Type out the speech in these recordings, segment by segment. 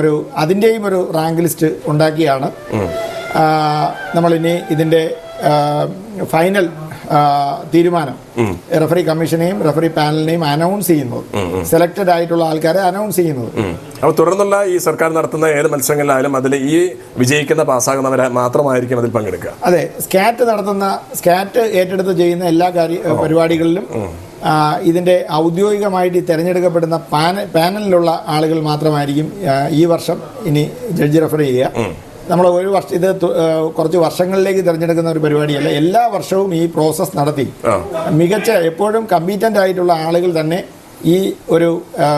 ഒരു അതിന്റെയും ഒരു rank list ഉണ്ടാക്കിയാണ്. നമ്മളിനി ഇതിന്റെ ഫൈനൽ തീരുമാനം റഫറി കമ്മീഷനെയും റഫറി പാനലിനെയും അനൗൺസ് ചെയ്യുന്നത്. സെലക്ടഡ് ആയിട്ടുള്ള ആൾക്കാരെ അനൗൺസ് ചെയ്യുന്നത്. അപ്പോൾ തുടർന്നുള്ള ഈ സർക്കാർ നടത്തുന്ന ഏത് മത്സരങ്ങളിലായാലും അതിൽ ഈ വിജയിക്കുന്ന പാസ്സാകുന്നവരെ മാത്രമായിരിക്കും അതിൽ പങ്കെടുക്കുക. അതെ സ്കാറ്റ് നടത്തുന്ന സ്കാറ്റ് ഏറ്റെടുത്ത് ചെയ്യുന്ന എല്ലാ കാര്യ പരിപാടികളിലും ആ, ഇതിന്റെ ഔദ്യോഗികമായിട്ട് തിരഞ്ഞെടുക്കപ്പെടുന്ന പാനൽ പാനലിലുള്ള ആളുകൾ മാത്രമായിരിക്കും ഈ വർഷം ഇനി ജഡ്ജി റെഫർ ചെയ്യുക. നമ്മൾ ഒരു വർഷം ഇത് കുറച്ച് വർഷങ്ങളിലേക്ക് തിരഞ്ഞെടുക്കുന്ന ഒരു പരിപാടിയല്ല. എല്ലാ വർഷവും ഈ പ്രോസസ്സ് നടത്തി. മികച്ച എപ്പോഴും കമ്പീറ്റന്റ് ആയിട്ടുള്ള ആളുകൾ തന്നെ ഈ ഒരു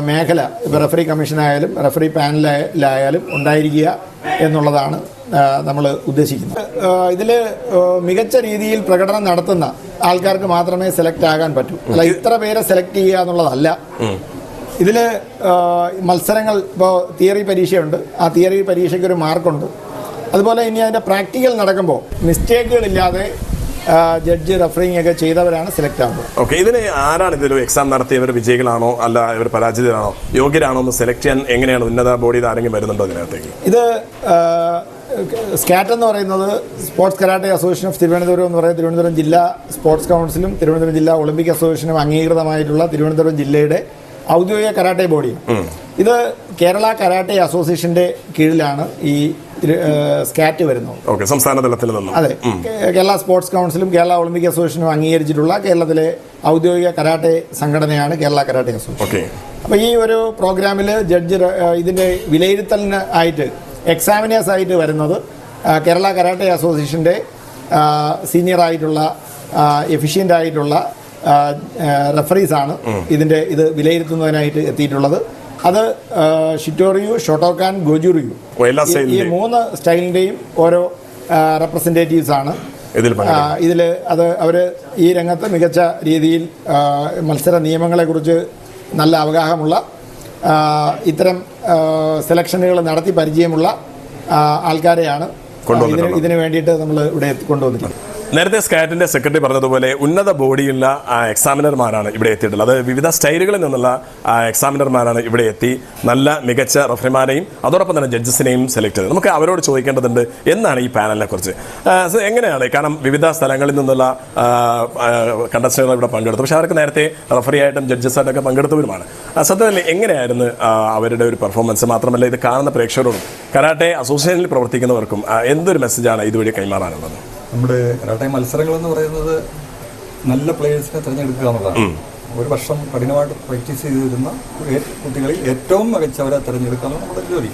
മേഖല ഇപ്പോൾ റഫറി കമ്മീഷനായാലും റഫറി പാനലായാലും ഉണ്ടായിരിക്കുക എന്നുള്ളതാണ് നമ്മൾ ഉദ്ദേശിക്കുന്നത്. ഇതിൽ മികച്ച രീതിയിൽ പ്രകടനം നടത്തുന്ന ആൾക്കാർക്ക് മാത്രമേ സെലക്ട് ആകാൻ പറ്റൂ. അല്ല ഇത്ര പേരെ സെലക്ട് ചെയ്യുക എന്നുള്ളതല്ല. ഇതിൽ മത്സരങ്ങൾ ഇപ്പോൾ തിയറി പരീക്ഷയുണ്ട്. ആ തിയറി പരീക്ഷയ്ക്ക് ഒരു മാർക്കുണ്ട് അതുപോലെ ഇനി അതിന്റെ പ്രാക്ടിക്കൽ നടക്കുമ്പോൾ മിസ്റ്റേക്കുകളില്ലാതെ ജഡ്ജ് റഫറിങ് ഒക്കെ ചെയ്തവരാണ് സെലക്ട് ആവുന്നത്. ഓക്കെ ഇതിന് ആരാണ് ഇതിൽ എക്സാം നടത്തിയവർ വിജയികളാണോ അല്ല ഇവർ പരാജിതരാണോ? യോഗ്യരാണോ എന്ന് സെലക്ട് ചെയ്യാൻ എങ്ങനെയാണ് ഉന്നത ബോഡിയിൽ ആരെങ്കിലും വരുന്നുണ്ടോ അതിനകത്തേക്ക്? ഇത് സ്കാറ്റ് എന്ന് പറയുന്നത് sports karate association of Thiruvananthapuram എന്ന് പറയുന്നത് തിരുവനന്തപുരം ജില്ലാ സ്പോർട്സ് കൗൺസിലും തിരുവനന്തപുരം ജില്ലാ ഒളിമ്പിക് അസോസിയേഷനും അംഗീകൃതമായിട്ടുള്ള തിരുവനന്തപുരം ജില്ലയുടെ ഔദ്യോഗിക കരാട്ടെ ബോഡിയാണ് ഇത് കേരള കരാട്ടെ അസോസിയേഷന്റെ കീഴിലാണ് ഈ സ്കാറ്റ് വരുന്നത് ഓക്കെ സംസ്ഥാന തലത്തിൽ നിന്നും. അതെ. കേരള സ്പോർട്സ് കൗൺസിലും കേരള ഒളിമ്പിക് അസോസിയേഷനും അംഗീകരിച്ചിട്ടുള്ള കേരളത്തിലെ ഔദ്യോഗിക കരാട്ടെ സംഘടനയാണ് കേരള കരാട്ടെ അസോസിയേഷൻ. ഓക്കെ. അപ്പോൾ ഈ ഒരു പ്രോഗ്രാമിൽ ജഡ്ജ് ഇതിന്റെ വിലയിരുത്തലിന് ആയിട്ട് എക്സാമിനേഴ്സ് ആയിട്ട് വരുന്നത് കേരള കരാട്ടെ അസോസിയേഷന്റെ സീനിയർ ആയിട്ടുള്ള എഫിഷ്യന്റ് ആയിട്ടുള്ള റെഫറീസ് ആണ് ഇതിന്റെ ഇത് വിലയിരുത്തുന്നതിനായിട്ട് എത്തിയിട്ടുള്ളത്. അത് ഷിറ്റോറിയു ഷോട്ടോക്കാൻ ഗോജുറിയു ഈ- മൂന്ന് സ്റ്റൈലിന്റെയും ഓരോ റെപ്രസെന്റേറ്റീവ്സ് ആണ്. ഇതിൽ അത് അവർ ഈ രംഗത്ത് മികച്ച രീതിയിൽ മത്സര നിയമങ്ങളെക്കുറിച്ച് നല്ല അവഗാഹമുള്ള ഇത്തരം സെലക്ഷനുകൾ നടത്തി പരിചയമുള്ള ആൾക്കാരെയാണ്. ഇതിന് വേണ്ടിയിട്ട് നമ്മൾ ഇവിടെ കൊണ്ടുവന്നിട്ടുള്ളത്. നേരത്തെ സ്കാറ്റിന്റെ സെക്രട്ടറി പറഞ്ഞതുപോലെ ഉന്നത ബോഡിയുള്ള എക്സാമിനർമാരാണ് ഇവിടെ എത്തിയിട്ടുള്ളത്. അത് വിവിധ സ്റ്റൈലുകളിൽ നിന്നുള്ള എക്സാമിനർമാരാണ് ഇവിടെ എത്തി നല്ല മികച്ച റഫറിമാരെയും അതോടൊപ്പം തന്നെ ജഡ്ജസിനെയും സെലക്ട് ചെയ്തത്. നമുക്ക് അവരോട് ചോദിക്കേണ്ടതുണ്ട് എന്നാണ് ഈ പാനലിനെ കുറിച്ച്. എങ്ങനെയാണ്? കാരണം വിവിധ സ്ഥലങ്ങളിൽ നിന്നുള്ള കണ്ടസ്റ്റന്റുകൾ ഇവിടെ പങ്കെടുത്തു. പക്ഷേ അവർക്ക് നേരത്തെ റഫറി ആയിട്ടും ജഡ്ജസായിട്ടൊക്കെ പങ്കെടുത്തവരുമാണ്. സത്യം സത്യത്തിൽ എങ്ങനെയായിരുന്നു അവരുടെ ഒരു പെർഫോമൻസ് മാത്രമല്ല ഇത് കാണുന്ന പ്രേക്ഷകരോടും കരാട്ടെ അസോസിയേഷനിൽ പ്രവർത്തിക്കുന്നവർക്കും എന്തൊരു മെസ്സേജാണ് ഇതുവഴി കൈമാറാനുള്ളത്? നമ്മുടെ കരാട്ടെ മത്സരങ്ങൾ എന്ന് പറയുന്നത് നല്ല പ്ലേയേഴ്സിനെ തിരഞ്ഞെടുക്കുക എന്നുള്ളതാണ്. ഒരു വർഷം കഠിനമായിട്ട് പ്രാക്ടീസ് ചെയ്തിരുന്ന കുട്ടികളിൽ ഏറ്റവും മികച്ചവരെ തിരഞ്ഞെടുക്കുക എന്നുള്ളത് നമ്മുടെ ജോലി.